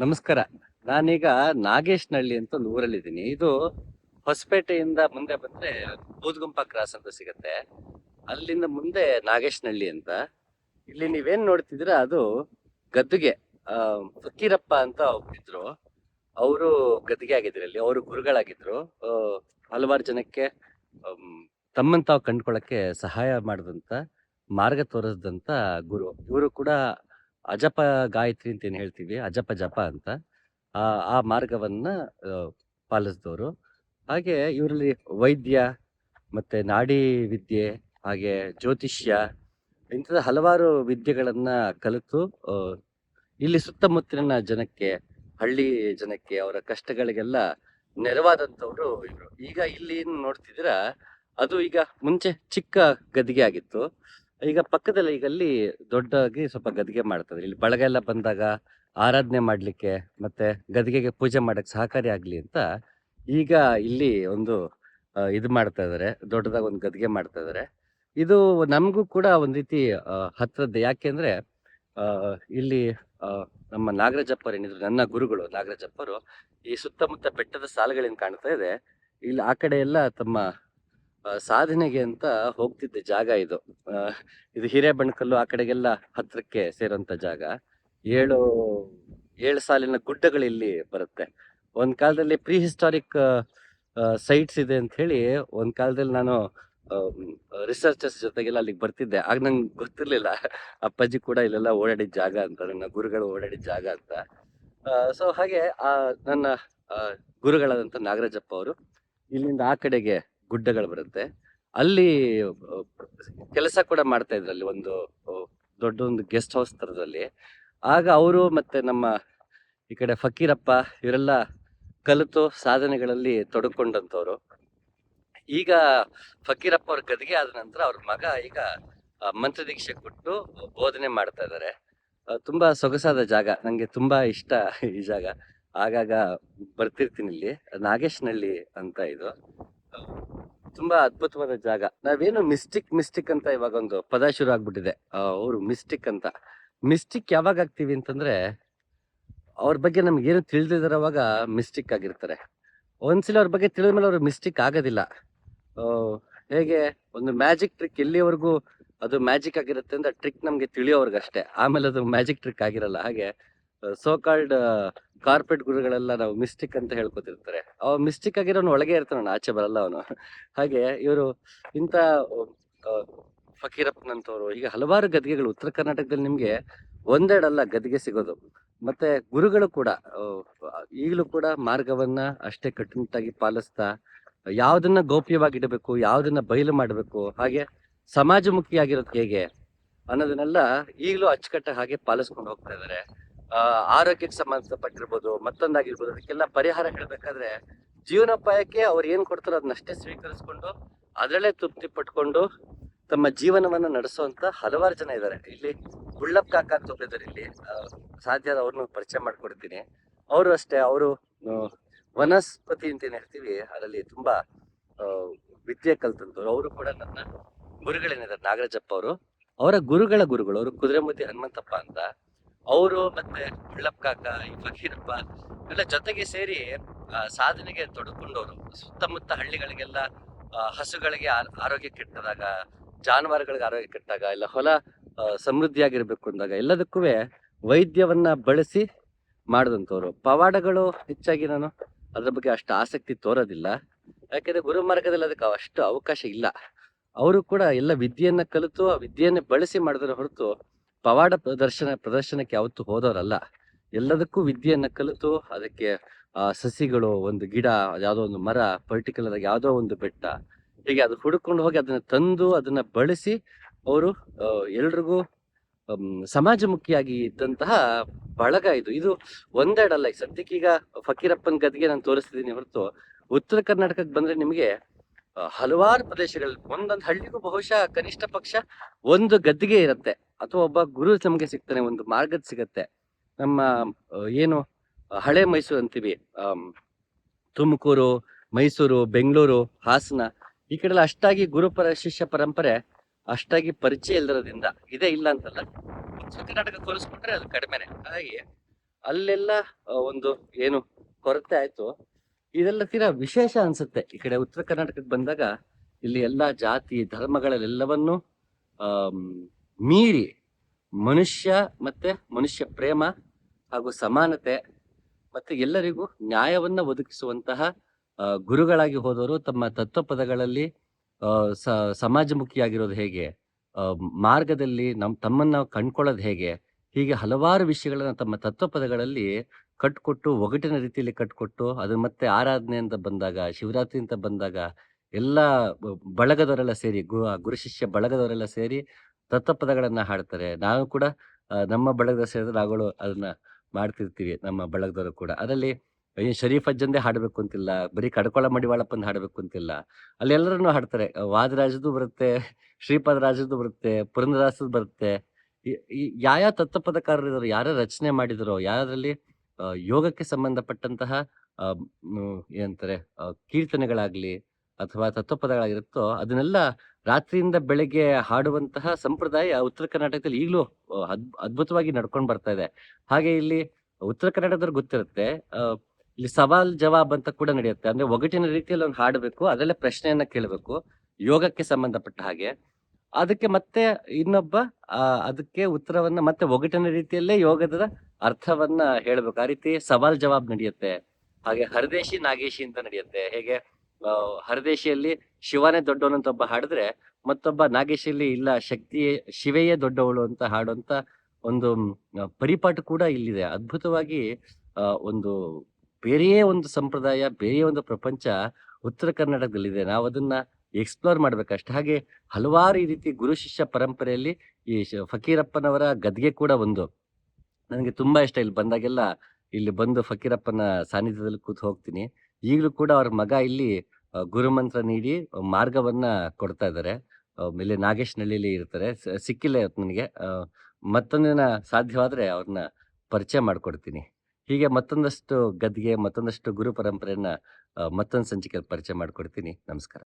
ನಮಸ್ಕಾರ. ನಾನೀಗ ನಾಗೇಶ್ನಹಳ್ಳಿ ಅಂತ ಒಂದು ಊರಲ್ಲಿದ್ದೀನಿ. ಇದು ಹೊಸಪೇಟೆಯಿಂದ ಮುಂದೆ ಬಂದ್ರೆ ಬೂದ್ಗುಂಪ ಕ್ರಾಸ್ ಅಂತ ಸಿಗತ್ತೆ. ಅಲ್ಲಿಂದ ಮುಂದೆ ನಾಗೇಶ್ನಹಳ್ಳಿ ಅಂತ. ಇಲ್ಲಿ ನೀವೇನ್ ನೋಡ್ತಿದ್ರ ಅದು ಗದ್ದುಗೆ ಫಕೀರಪ್ಪ ಅಂತ ಒಬ್ಬಿದ್ರು ಅವರು ಗದ್ದುಗೆ ಆಗಿದ್ರು ಇಲ್ಲಿ, ಅವರು ಗುರುಗಳಾಗಿದ್ರು. ಹಲವಾರು ಜನಕ್ಕೆ ತಮ್ಮಂತಾವ್ ತಾವು ಸಹಾಯ ಮಾಡಿದಂತ, ಮಾರ್ಗ ತೋರಿಸಿದಂತ ಗುರು. ಇವರು ಕೂಡ ಅಜಪ ಗಾಯತ್ರಿ ಅಂತ ಏನ್ ಹೇಳ್ತೀವಿ, ಅಜಪ ಜಪ ಅಂತ, ಆ ಆ ಮಾರ್ಗವನ್ನ ಪಾಲಿಸಿದವರು. ಹಾಗೆ ಇವರಲ್ಲಿ ವೈದ್ಯ ಮತ್ತೆ ನಾಡಿ ವಿದ್ಯೆ, ಹಾಗೆ ಜ್ಯೋತಿಷ್ಯ, ಇಂಥದ ಹಲವಾರು ವಿದ್ಯೆಗಳನ್ನ ಕಲಿತು ಇಲ್ಲಿ ಸುತ್ತಮುತ್ತಲಿನ ಜನಕ್ಕೆ, ಹಳ್ಳಿ ಜನಕ್ಕೆ, ಅವರ ಕಷ್ಟಗಳಿಗೆಲ್ಲ ನೆರವಾದಂತವ್ರು ಇವರು. ಈಗ ಇಲ್ಲಿ ಏನು ನೋಡ್ತಿದ್ದೀರಾ, ಅದು ಈಗ ಮುಂಚೆ ಚಿಕ್ಕ ಗದ್ದಿಗೆ ಆಗಿತ್ತು. ಈಗ ಪಕ್ಕದಲ್ಲಿ ಈಗ ಅಲ್ಲಿ ದೊಡ್ಡಾಗಿ ಸ್ವಲ್ಪ ಗದ್ಗೆ ಮಾಡ್ತಾರೆ. ಇಲ್ಲಿ ಬಳಗ ಎಲ್ಲ ಬಂದಾಗ ಆರಾಧನೆ ಮಾಡಲಿಕ್ಕೆ ಮತ್ತೆ ಗದ್ಗೆಗೆ ಪೂಜೆ ಮಾಡಕ್ಕೆ ಸಹಕಾರಿ ಆಗಲಿ ಅಂತ ಈಗ ಇಲ್ಲಿ ಒಂದು ಇದು ಮಾಡ್ತಾ ಇದ್ದಾರೆ ದೊಡ್ಡದಾಗಿ ಒಂದು ಗದ್ಗೆ ಮಾಡ್ತಾ ಇದ್ದಾರೆ ಇದು ನಮಗೂ ಕೂಡ ಒಂದು ರೀತಿ ಹತ್ರದ ಯಾಕೆಂದ್ರೆ ಇಲ್ಲಿ ನಮ್ಮ ನಾಗರಾಜಪ್ಪರು ಏನಿದ್ರು, ನನ್ನ ಗುರುಗಳು ನಾಗರಾಜಪ್ಪರು ಈ ಸುತ್ತಮುತ್ತ ಬೆಟ್ಟದ ಸಾಲುಗಳೇನ್ ಕಾಣ್ತಾ ಇದೆ. ಇಲ್ಲಿ ಆ ಕಡೆ ಎಲ್ಲ ತಮ್ಮ ಸಾಧನೆಗೆ ಅಂತ ಹೋಗ್ತಿದ್ದ ಜಾಗ ಇದು. ಇದು ಹಿರೇಬೆಣಕಲ್ಲು ಆ ಕಡೆಗೆಲ್ಲ ಹತ್ರಕ್ಕೆ ಸೇರುವಂತ ಜಾಗ. ಏಳು ಏಳು ಸಾಲಿನ ಗುಡ್ಡಗಳು ಇಲ್ಲಿ ಬರುತ್ತೆ. ಒಂದ್ ಕಾಲದಲ್ಲಿ ಪ್ರೀ ಹಿಸ್ಟಾರಿಕ್ ಸೈಟ್ಸ್ ಇದೆ ಅಂತ ಹೇಳಿ ಒಂದ್ ಕಾಲದಲ್ಲಿ ನಾನು ರಿಸರ್ಚರ್ಸ್ ಜೊತೆಗೆಲ್ಲ ಅಲ್ಲಿಗೆ ಬರ್ತಿದ್ದೆ. ಆಗ ನಂಗೆ ಗೊತ್ತಿರ್ಲಿಲ್ಲ. ಅಪ್ಪಾಜಿ ಕೂಡ ಇಲ್ಲೆಲ್ಲ ಓಡಾಡಿದ ಜಾಗ ಅಂತ, ನನ್ನ ಗುರುಗಳು ಓಡಾಡಿದ ಜಾಗ ಅಂತ. ಸೊ ಹಾಗೆ ಆ, ನನ್ನ ಗುರುಗಳಾದಂಥ ನಾಗರಾಜಪ್ಪ ಅವರು ಇಲ್ಲಿಂದ ಆ ಕಡೆಗೆ ಗುಡ್ಡಗಳು ಬರುತ್ತೆ. ಅಲ್ಲಿ, ಕೆಲಸ ಕೂಡ ಮಾಡ್ತಾ ಇದ್ರು ಅಲ್ಲಿ ಒಂದು ದೊಡ್ಡ ಒಂದು ಗೆಸ್ಟ್ ಹೌಸ್ ತರದಲ್ಲಿ ಆಗ ಅವರು ಮತ್ತೆ ನಮ್ಮ ಈ ಕಡೆ ಫಕೀರಪ್ಪ ಇವರೆಲ್ಲ ಕಲಿತು ಸಾಧನೆಗಳಲ್ಲಿ ತೊಡಕೊಂಡಂತವ್ರು ಈಗ ಫಕೀರಪ್ಪ ಅವ್ರ ಗದಿಗೆ ಆದ ನಂತರ ಅವ್ರ ಮಗ ಈಗ ಮಂತ್ರ ದೀಕ್ಷೆ ಕೊಟ್ಟು ಬೋಧನೆ ಮಾಡ್ತಾ ಇದ್ದಾರೆ. ತುಂಬಾ ಸೊಗಸಾದ ಜಾಗ. ನಂಗೆ ತುಂಬಾ ಇಷ್ಟ ಈ ಜಾಗ. ಆಗಾಗ ಬರ್ತಿರ್ತೀನಿ ಇಲ್ಲಿ. ನಾಗೇಶ್ನಹಳ್ಳಿ ಅಂತ ಇದು. ತುಂಬಾ ಅದ್ಭುತವಾದ ಜಾಗ. ನಾವೇನು ಮಿಸ್ಟಿಕ್ ಮಿಸ್ಟಿಕ್ ಅಂತ ಇವಾಗ ಒಂದು ಪದ ಶುರು ಆಗ್ಬಿಟ್ಟಿದೆ. ಅವರು ಮಿಸ್ಟಿಕ್ ಅಂತ. ಮಿಸ್ಟಿಕ್ ಯಾವಾಗ ಆಗ್ತೀವಿ ಅಂತಂದ್ರೆ, ಅವ್ರ ಬಗ್ಗೆ ನಮ್ಗೆ ಏನು ತಿಳಿದಿರೋವಾಗ ಮಿಸ್ಟಿಕ್ ಆಗಿರ್ತಾರೆ. ಒಂದ್ಸಲ ಅವ್ರ ಬಗ್ಗೆ ತಿಳಿದ ಮೇಲೆ ಅವ್ರು ಮಿಸ್ಟಿಕ್ ಆಗೋದಿಲ್ಲ. ಹೇಗೆ, ಒಂದು ಮ್ಯಾಜಿಕ್ ಟ್ರಿಕ್ ಎಲ್ಲಿವರೆಗೂ ಅದು ಮ್ಯಾಜಿಕ್ ಆಗಿರುತ್ತೆ ಅಂತ ಟ್ರಿಕ್ ನಮ್ಗೆ ತಿಳಿಯೋರ್ಗಷ್ಟೇ ಆಮೇಲೆ ಅದು ಮ್ಯಾಜಿಕ್ ಟ್ರಿಕ್ ಆಗಿರಲ್ಲ. ಹಾಗೆ ಸೋ ಕಾಲ್ಡ್ ಕಾರ್ಪೊರೇಟ್ ಗುರುಗಳೆಲ್ಲ ನಾವು ಮಿಸ್ಟಿಕ್ ಅಂತ ಹೇಳ್ಕೊತಿರ್ತಾರೆ. ಅವ ಮಿಸ್ಟಿಕ್ ಆಗಿರೋನು ಒಳಗೆ ಇರ್ತಾನ ಆಚೆ ಬರಲ್ಲ ಅವನು. ಹಾಗೆ ಇವರು ಇಂಥ ಫಕೀರಪ್ಪನಂತವ್ರು ಹೀಗೆ ಹಲವಾರು ಗದ್ಗೆಗಳು ಉತ್ತರ ಕರ್ನಾಟಕದಲ್ಲಿ ನಿಮ್ಗೆ ಒಂದೆರಡಲ್ಲ ಗದ್ಗೆ ಸಿಗೋದು. ಮತ್ತೆ ಗುರುಗಳು ಕೂಡ ಈಗಲೂ ಕೂಡ ಮಾರ್ಗವನ್ನ ಅಷ್ಟೇ ಕಟ್ಟುನಿಟ್ಟಾಗಿ ಪಾಲಿಸ್ತಾ, ಯಾವ್ದನ್ನ ಗೌಪ್ಯವಾಗಿಡಬೇಕು, ಯಾವ್ದನ್ನ ಬಯಲು ಮಾಡಬೇಕು, ಹಾಗೆ ಸಮಾಜಮುಖಿಯಾಗಿರೋದು ಹೇಗೆ ಅನ್ನೋದನ್ನೆಲ್ಲ ಈಗಲೂ ಅಚ್ಚುಕಟ್ಟ ಹಾಗೆ ಪಾಲಿಸ್ಕೊಂಡು ಹೋಗ್ತಾ ಇದಾರೆ. ಆ ಆರೋಗ್ಯಕ್ಕೆ ಸಂಬಂಧಪಟ್ಟಿರ್ಬೋದು, ಮತ್ತೊಂದಾಗಿರ್ಬೋದು, ಅದಕ್ಕೆಲ್ಲ ಪರಿಹಾರ ಹೇಳಬೇಕಾದ್ರೆ ಜೀವನೋಪಾಯಕ್ಕೆ ಅವ್ರು ಏನು ಕೊಡ್ತಾರೋ ಅದನ್ನಷ್ಟೇ ಸ್ವೀಕರಿಸ್ಕೊಂಡು, ಅದರಲ್ಲೇ ತೃಪ್ತಿ ಪಟ್ಕೊಂಡು ತಮ್ಮ ಜೀವನವನ್ನ ನಡೆಸುವಂತ ಹಲವಾರು ಜನ ಇದ್ದಾರೆ ಇಲ್ಲಿ ಗುಳ್ಳಪ್ಪ ಕಾಕ ಅಂತ ಒಬ್ಬರಿದ್ದಾರೆ ಇಲ್ಲಿ. ಸಾಧ್ಯ ಅವ್ರನ್ನ ಪರಿಚಯ ಮಾಡ್ಕೊಡ್ತೀನಿ. ಅವರು ಅಷ್ಟೇ, ಅವರು ವನಸ್ಪತಿ ಅಂತ ಏನ್ ಹೇಳ್ತೀವಿ, ಅದರಲ್ಲಿ ತುಂಬಾ ವಿದ್ಯೆ ಕಲ್ತಂತವ್ರು. ಅವರು ಕೂಡ ನನ್ನ ಗುರುಗಳೇನಿದ್ದಾರೆ ನಾಗರಾಜಪ್ಪ ಅವರು. ಅವರ ಗುರುಗಳ ಗುರುಗಳು, ಅವರು ಕುದುರೆಮೂತಿ ಹನುಮಂತಪ್ಪ ಅಂತ. ಅವರು ಮತ್ತೆ ಗುಳ್ಳಪ್ಪ ಕಾಕ, ಈ ಫಕೀರಪ್ಪ ಎಲ್ಲ ಜೊತೆಗೆ ಸೇರಿ ಸಾಧನೆಗೆ ತೊಡಕೊಂಡವರು. ಸುತ್ತಮುತ್ತ ಹಳ್ಳಿಗಳಿಗೆಲ್ಲ ಹಸುಗಳಿಗೆ ಆರೋಗ್ಯ ಕೆಟ್ಟದಾಗ, ಜಾನುವಾರುಗಳಿಗೆ ಆರೋಗ್ಯ ಕೆಟ್ಟಾಗ, ಇಲ್ಲ ಹೊಲ ಸಮೃದ್ಧಿಯಾಗಿರ್ಬೇಕು ಅಂದಾಗ ಎಲ್ಲದಕ್ಕೂ ವೈದ್ಯವನ್ನ ಬಳಸಿ ಮಾಡಿದಂಥವ್ರು. ಪವಾಡಗಳು ಹೆಚ್ಚಾಗಿ ನಾನು ಅದ್ರ ಬಗ್ಗೆ ಅಷ್ಟು ಆಸಕ್ತಿ ತೋರೋದಿಲ್ಲ. ಯಾಕಂದ್ರೆ ಗುರುಮಾರ್ಗದಲ್ಲಿ ಅದಕ್ಕೆ ಅಷ್ಟು ಅವಕಾಶ ಇಲ್ಲ. ಅವರು ಕೂಡ ಎಲ್ಲ ವಿದ್ಯೆಯನ್ನ ಕಲಿತು, ಆ ವಿದ್ಯೆಯನ್ನೇ ಬಳಸಿ ಮಾಡಿದ್ರೆ ಹೊರತು ಪವಾಡ ಪ್ರದರ್ಶನ, ಪ್ರದರ್ಶನಕ್ಕೆ ಯಾವತ್ತು ಹೋದವರಲ್ಲ. ಎಲ್ಲದಕ್ಕೂ ವಿದ್ಯೆಯನ್ನ ಕಲಿತು ಅದಕ್ಕೆ ಸಸಿಗಳು, ಒಂದು ಗಿಡ, ಯಾವುದೋ ಒಂದು ಮರ ಪರ್ಟಿಕ್ಯುಲರ್ ಆಗಿ ಯಾವ್ದೋ ಒಂದು ಬೆಟ್ಟ, ಹೀಗೆ ಅದು ಹುಡುಕೊಂಡು ಹೋಗಿ ಅದನ್ನ ತಂದು ಅದನ್ನ ಬಳಸಿ ಅವರು ಎಲ್ರಿಗೂ ಸಮಾಜಮುಖಿಯಾಗಿ ಇದ್ದಂತಹ ಬಳಗ ಇದು. ಇದು ಒಂದೆರಡಲ್ಲ ಈಗ ಸದ್ಯಕ್ಕೆ ಈಗ ಫಕೀರಪ್ಪನ ಗದ್ಗೆ ನಾನು ತೋರಿಸ್ತಿದ್ದೀನಿ ಹೊರತು. ಉತ್ತರ ಕರ್ನಾಟಕಕ್ಕೆ ಬಂದ್ರೆ ನಿಮಗೆ ಹಲವಾರು ಪ್ರದೇಶಗಳಲ್ಲಿ, ಒಂದೊಂದು ಹಳ್ಳಿಗೂ ಬಹುಶಃ ಕನಿಷ್ಠ ಪಕ್ಷ ಒಂದು ಗದ್ದಿಗೆ ಇರುತ್ತೆ. ಅಥವಾ ಒಬ್ಬ ಗುರು ನಮಗೆ ಸಿಗ್ತಾನೆ, ಒಂದು ಮಾರ್ಗದ ಸಿಗತ್ತೆ. ನಮ್ಮ ಏನು, ಹಳೆ ಮೈಸೂರು ಅಂತೀವಿ ತುಮಕೂರು, ಮೈಸೂರು, ಬೆಂಗಳೂರು, ಹಾಸನ, ಈ ಕಡೆ ಅಷ್ಟಾಗಿ ಗುರು ಪರ, ಶಿಷ್ಯ ಪರಂಪರೆ ಅಷ್ಟಾಗಿ ಪರಿಚಯ ಇಲ್ದಿರೋದ್ರಿಂದ ಇದೇ ಇಲ್ಲ ಅಂತಲ್ಲ. ಕರ್ನಾಟಕ ಹೋಲಿಸ್ಕೊಂಡ್ರೆ ಅದು ಕಡಿಮೆನೆ. ಹಾಗೆ ಅಲ್ಲೆಲ್ಲ ಒಂದು, ಏನು, ಕೊರತೆ ಆಯ್ತು. ಇದೆಲ್ಲ ತೀರಾ ವಿಶೇಷ ಅನ್ಸುತ್ತೆ. ಈ ಕಡೆ ಉತ್ತರ ಕರ್ನಾಟಕಕ್ಕೆ ಬಂದಾಗ ಇಲ್ಲಿ ಎಲ್ಲ ಜಾತಿ ಧರ್ಮಗಳಲ್ಲೆಲ್ಲವನ್ನು ಮೀರಿ ಮನುಷ್ಯ ಮತ್ತೆ ಮನುಷ್ಯ ಪ್ರೇಮ ಹಾಗೂ ಸಮಾನತೆ ಮತ್ತೆ ಎಲ್ಲರಿಗೂ ನ್ಯಾಯವನ್ನ ಒದಗಿಸುವಂತಹ ಗುರುಗಳಾಗಿ ಹೋದವರು ತಮ್ಮ ತತ್ವ ಪದಗಳಲ್ಲಿ ಸಮಾಜಮುಖಿಯಾಗಿರೋದು ಹೇಗೆ ಮಾರ್ಗದಲ್ಲಿ ನಮ್ಮ ತಮ್ಮನ್ನ ಕಂಡ್ಕೊಳ್ಳೋದು ಹೇಗೆ, ಹೀಗೆ ಹಲವಾರು ವಿಷಯಗಳನ್ನ ತಮ್ಮ ತತ್ವಪದಗಳಲ್ಲಿ ಕಟ್ಕೊಟ್ಟು, ಒಗಟಿನ ರೀತಿಯಲ್ಲಿ ಕಟ್ಕೊಟ್ಟು, ಅದು ಮತ್ತೆ ಆರಾಧನೆ ಅಂತ ಬಂದಾಗ ಶಿವರಾತ್ರಿ ಅಂತ ಬಂದಾಗ ಎಲ್ಲ ಬಳಗದವರೆಲ್ಲ ಸೇರಿ, ಗು, ಗುರು ಶಿಷ್ಯ ಬಳಗದವರೆಲ್ಲ ಸೇರಿ ತತ್ವಪದಗಳನ್ನ ಹಾಡ್ತಾರೆ. ನಾವು ಕೂಡ ನಮ್ಮ ಬಳಗದ ಸೇರಿದ್ರೆ ನಾವುಗಳು ಅದನ್ನ ಮಾಡ್ತಿರ್ತೀವಿ, ನಮ್ಮ ಬಳಗದವರು ಕೂಡ. ಅದರಲ್ಲಿ ಶರೀಫ್ ಅಜ್ಜಂದೇ ಹಾಡಬೇಕು ಅಂತಿಲ್ಲ, ಬರೀ ಕಡ್ಕೊಳ ಮಡಿವಾಳಪ್ಪಂದು ಹಾಡಬೇಕು ಅಂತಿಲ್ಲ. ಅಲ್ಲಿ ಎಲ್ಲರನ್ನೂ ಹಾಡ್ತಾರೆ. ವಾದರಾಜದ್ದು ಬರುತ್ತೆ ಶ್ರೀಪಾದ ರಾಜದ್ದು ಬರುತ್ತೆ ಪುರಂದರಾಸದ್ದು ಬರುತ್ತೆ. ಯಾವ ತತ್ವಪದಕಾರರು ಇದಾರೋ ಯಾರ ರಚನೆ ಮಾಡಿದರೋ ಯಾರಲ್ಲಿ ಯೋಗಕ್ಕೆ ಸಂಬಂಧಪಟ್ಟಂತಹ ಏನಂತಾರೆ ಕೀರ್ತನೆಗಳಾಗ್ಲಿ ಅಥವಾ ತತ್ವಪದಗಳಾಗಿರುತ್ತೋ ಅದನ್ನೆಲ್ಲ ರಾತ್ರಿಯಿಂದ ಬೆಳಗ್ಗೆ ಹಾಡುವಂತಹ ಸಂಪ್ರದಾಯ ಉತ್ತರ ಕರ್ನಾಟಕದಲ್ಲಿ ಈಗಲೂ ಅದ್, ಅದ್ಭುತವಾಗಿ ನಡ್ಕೊಂಡು ಬರ್ತಾ ಇದೆ. ಹಾಗೆ ಇಲ್ಲಿ ಉತ್ತರ ಕರ್ನಾಟಕದವ್ರಿಗೆ ಗೊತ್ತಿರುತ್ತೆ ಇಲ್ಲಿ ಸವಾಲ್ ಜವಾಬ್ ಅಂತ ಕೂಡ ನಡೆಯುತ್ತೆ. ಅಂದ್ರೆ ಒಗಟಿನ ರೀತಿಯಲ್ಲಿ ಒಂದು ಹಾಡಬೇಕು, ಅದರಲ್ಲೇ ಪ್ರಶ್ನೆಯನ್ನ ಕೇಳಬೇಕು, ಯೋಗಕ್ಕೆ ಸಂಬಂಧಪಟ್ಟ ಹಾಗೆ. ಅದಕ್ಕೆ ಮತ್ತೆ ಇನ್ನೊಬ್ಬ ಅದಕ್ಕೆ ಉತ್ತರವನ್ನ ಮತ್ತೆ ಒಗಟಿನ ರೀತಿಯಲ್ಲೇ ಯೋಗದ ಅರ್ಥವನ್ನ ಹೇಳ್ಬೇಕು. ಆ ರೀತಿ ಸವಾಲ್ ಜವಾಬ್ ನಡೆಯುತ್ತೆ. ಹಾಗೆ ಹರದೇಶಿ ನಾಗೇಶಿ ಅಂತ ನಡೆಯುತ್ತೆ. ಹೇಗೆ? ಹರದೇಶಿಯಲ್ಲಿ ಶಿವನೇ ದೊಡ್ಡವನು ಅಂತ ಒಬ್ಬ ಹಾಡಿದ್ರೆ, ಮತ್ತೊಬ್ಬ ನಾಗೇಶಿಯಲ್ಲಿ ಇಲ್ಲ ಶಕ್ತಿ ಶಿವೆಯೇ ದೊಡ್ಡವಳು ಅಂತ ಹಾಡುವಂತ ಒಂದು ಪರಿಪಾಠ ಕೂಡ ಇಲ್ಲಿದೆ. ಅದ್ಭುತವಾಗಿ ಒಂದು ಬೇರೆಯೇ ಒಂದು ಸಂಪ್ರದಾಯ, ಬೇರೆಯೇ ಒಂದು ಪ್ರಪಂಚ ಉತ್ತರ ಕರ್ನಾಟಕದಲ್ಲಿದೆ. ನಾವು ಅದನ್ನ ಎಕ್ಸ್ಪ್ಲೋರ್ ಮಾಡ್ಬೇಕಷ್ಟೆ. ಹಾಗೆ ಹಲವಾರು ಈ ರೀತಿ ಗುರು ಶಿಷ್ಯ ಪರಂಪರೆಯಲ್ಲಿ ಈ ಫಕೀರಪ್ಪನವರ ಗದ್ಗೆ ಕೂಡ ಒಂದು. ನನಗೆ ತುಂಬಾ ಇಷ್ಟ. ಇಲ್ಲಿ ಬಂದಾಗೆಲ್ಲ ಇಲ್ಲಿ ಬಂದು ಫಕೀರಪ್ಪನ ಸಾನ್ನಿಧ್ಯದಲ್ಲಿ ಕೂತು ಹೋಗ್ತೀನಿ. ಈಗಲೂ ಕೂಡ ಅವ್ರ ಮಗ ಇಲ್ಲಿ ಗುರುಮಂತ್ರ ನೀಡಿ ಮಾರ್ಗವನ್ನ ಕೊಡ್ತಾ ಇದ್ದಾರೆ. ಇಲ್ಲಿ ನಾಗೇಶ್ನಹಳ್ಳಿಲಿ ಇರ್ತಾರೆ. ಸಿಕ್ಕಿಲ್ಲ ನನಗೆ. ಮತ್ತೊಂದಿನ ಸಾಧ್ಯವಾದ್ರೆ ಅವ್ರನ್ನ ಪರಿಚಯ ಮಾಡಿಕೊಡ್ತೀನಿ. ಹೀಗೆ ಮತ್ತೊಂದಷ್ಟು ಗದ್ಗೆ, ಮತ್ತೊಂದಷ್ಟು ಗುರು ಪರಂಪರೆಯನ್ನ ಮತ್ತೊಂದು ಸಂಚಿಕೆ ಪರಿಚಯ ಮಾಡಿಕೊಡ್ತೀನಿ. ನಮಸ್ಕಾರ.